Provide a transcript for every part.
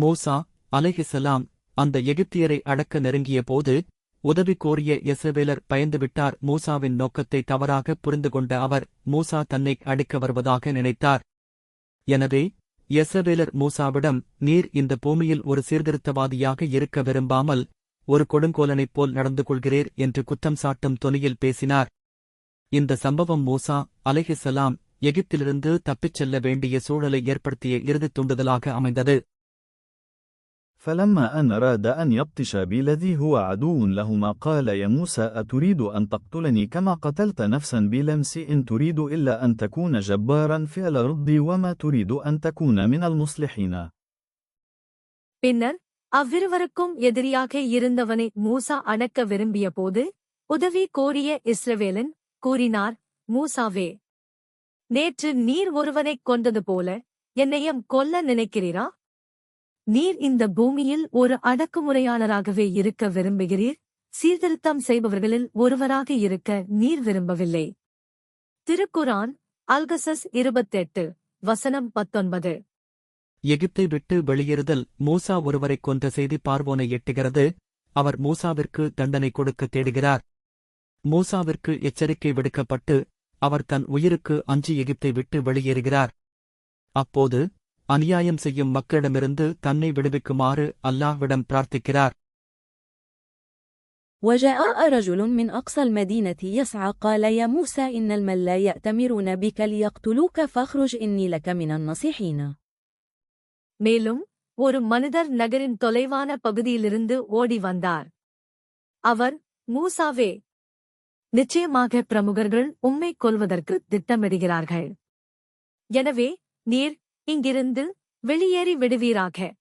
மூசா அலைஹிசலாம் அந்த எகிப்தியரை அடக்க நெருங்கிய போது உதவி கோரிய எசவேலர் பயந்துவிட்டார் மூசாவின் நோக்கத்தை தவறாக புரிந்து கொண்ட அவர் மூசா தன்னை அடிக்க வருவதாக நினைத்தார். எனவே எசவேலர் மூசாவிடம் நீர் இந்த பூமியில் ஒரு சீர்திருத்தவாதியாக இருக்க விரும்பாமல் ஒரு கொடுங்கோலனைப் போல் நடந்து கொள்கிறீர் என்று குற்றம் சாட்டும் தொனியில் பேசினார். இந்த சம்பவம் மூசா அலைஹிசலாம் எகிப்திலிருந்து தப்பிச் செல்ல வேண்டிய சூழலை ஏற்படுத்திய இறுதித் தூண்டுதலாக அமைந்தது. فلما أن أراد أن يبطش بالذي هو عدو لهما قال يا موسى أتريد أن تقتلني كما قتلت نفسا بلمس إن تريد إلا أن تكون جبارا في الأرض وما تريد أن تكون من المصلحين பின்னர் அவ்விருவருக்கும் எதிரியாக இருந்தவனை மூசா அடக்க விரும்பியபோது உதவி கோரிய இஸ்ரவேலன் கூறினார் மூசாவே நேற்று நீர் ஒருவனைக் கொண்டது போல என்னையும் கொல்ல நினைக்கிறீரா நீர் இந்த பூமியில் ஒரு அடக்குமுறையாளராகவே இருக்க விரும்புகிறீர். சீர்திருத்தம் செய்பவர்களில் ஒருவராக இருக்க நீர் விரும்பவில்லை. திருக்குரான் அல்கசஸ் இருபத்தெட்டு வசனம் பத்தொன்பது. எகிப்தை விட்டு வெளியேறுதல் மூசா ஒருவரைக் கொன்ற செய்தி பார்வோனை எட்டுகிறது. அவர் மூசாவிற்கு தண்டனை கொடுக்க தேடுகிறார். மூசாவிற்கு எச்சரிக்கை விடுக்கப்பட்டு அவர் தன் உயிருக்கு அஞ்சு எகிப்தை விட்டு வெளியேறுகிறார். அப்போது அநியாயம் செய்யும் மக்களிடமிருந்து தன்னை விடுவிக்குமாறு அல்லாஹ்விடம் பிரார்த்திக்கிறார் وجاء رجل من أقصى المدينة يسعى قال يا موسى إن الملا يأتمرون بك ليقتلوك فاخرج إني لك من النصيحين மேலும் ஒரு மனிதர் நகரின் தொலைவான பகுதியிலிருந்து ஓடி வந்தார் அவர் மூசாவே நிச்சயமாக பிரமுகர்கள் உம்மை கொல்வதற்கு திட்டமிடுகிறார்கள் எனவே நீர் இங்கிருந்து வெளியேறி விடுவீராக.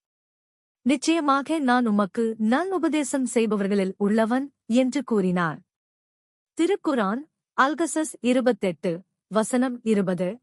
நிச்சயமாக நான் உமக்கு நன் உபதேசம் செய்பவர்களில் உள்ளவன் என்று கூறினார். திருக்குரான் அல்கசஸ் இருபத்தெட்டு வசனம் இருபது.